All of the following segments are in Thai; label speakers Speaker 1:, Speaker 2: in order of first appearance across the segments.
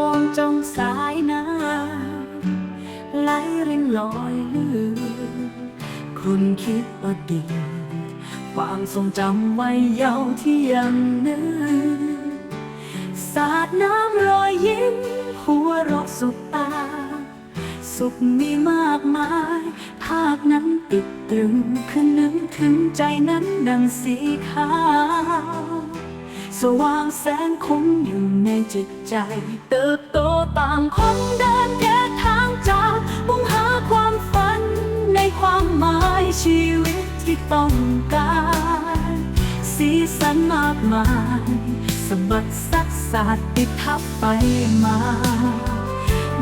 Speaker 1: มองจ้องสายน้ำไหลรินลอยลื่นคุณคิดว่าดีความทรงจำไว้ยาวที่ยังนึกสาดน้ำรอยยิ้ม หัวรอกสุดตา สุขมีมากมาย ภาคนั้นติดตรึงคือนึกถึงใจนั้นดังสีขาว สว่างแสงคงอยู่ในจิตใจ เติบโตต่างคนเดินแยกทางจากมุ่งหาความฝัน ในความหมายชีวิตที่ต้องการ สีสันมากมายสะบัดสักสาดติดทับไปมา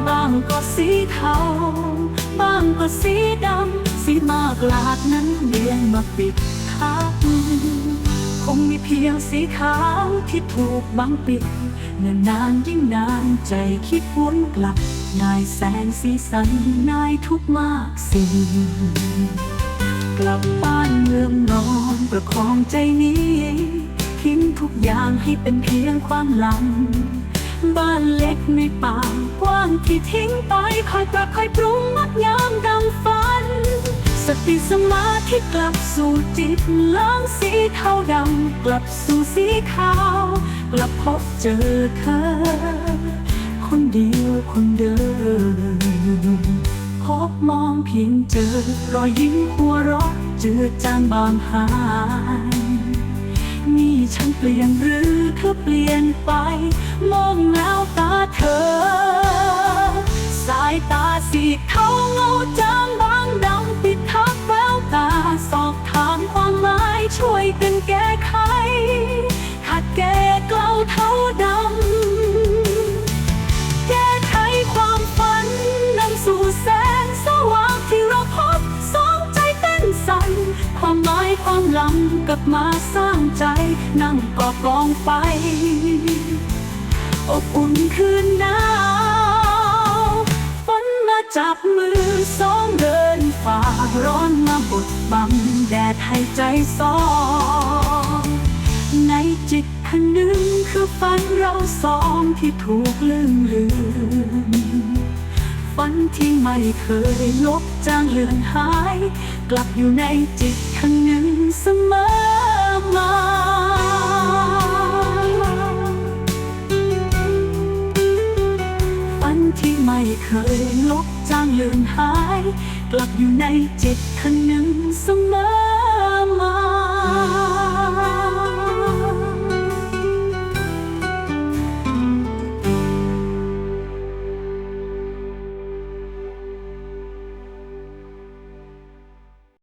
Speaker 1: บางก็สีเทาบางก็สีดำ สีมากลาดนั้นเรียงมาปิดทับ งมีเพียงสีขาวที่ถูกบังปิดเนิ่นนานยิ่งนานใจคิดวนกลับ นายแสงสีสันนายทุกมากสิ่ง กลับบ้านเมืองนอนประคองใจนี้ทิ้งทุกอย่างให้เป็นเพียงความหลัง บ้านเล็กในป่ากว้างที่ทิ้งไปคอยปรับคอยปรุงงดงามดังฝัน สติสมาธิกลับสู่จิตล้างสีเทาดำ กลับสู่สีขาว กลับพบเจอเธอ คนเดียวคนเดิมพบมองเพียงเจอ รอยยิ้มหัวเราะเจือจางบางหายนี่ฉันเปลี่ยนหรือเธอเปลี่ยนไป มองแล้วตาเธอ ลำกลับมาสร้างใจ นั่งกอบกองไฟอบอุ่นคืนหนาวฝนมาจับมือสองเดินฝ่าร้อนมาบดบังแดดให้ใจซองในจิตผนึงคือฝันเราสองที่ถูกลืมลืมฝัน ที่ไม่เคยลบจางเลือนหาย กลับอยู่ในจิตข้างหนึ่งเสมอมาฝันที่ไม่เคยลบจางเลือนหาย กลับอยู่ในจิตข้างหนึ่งเสมอ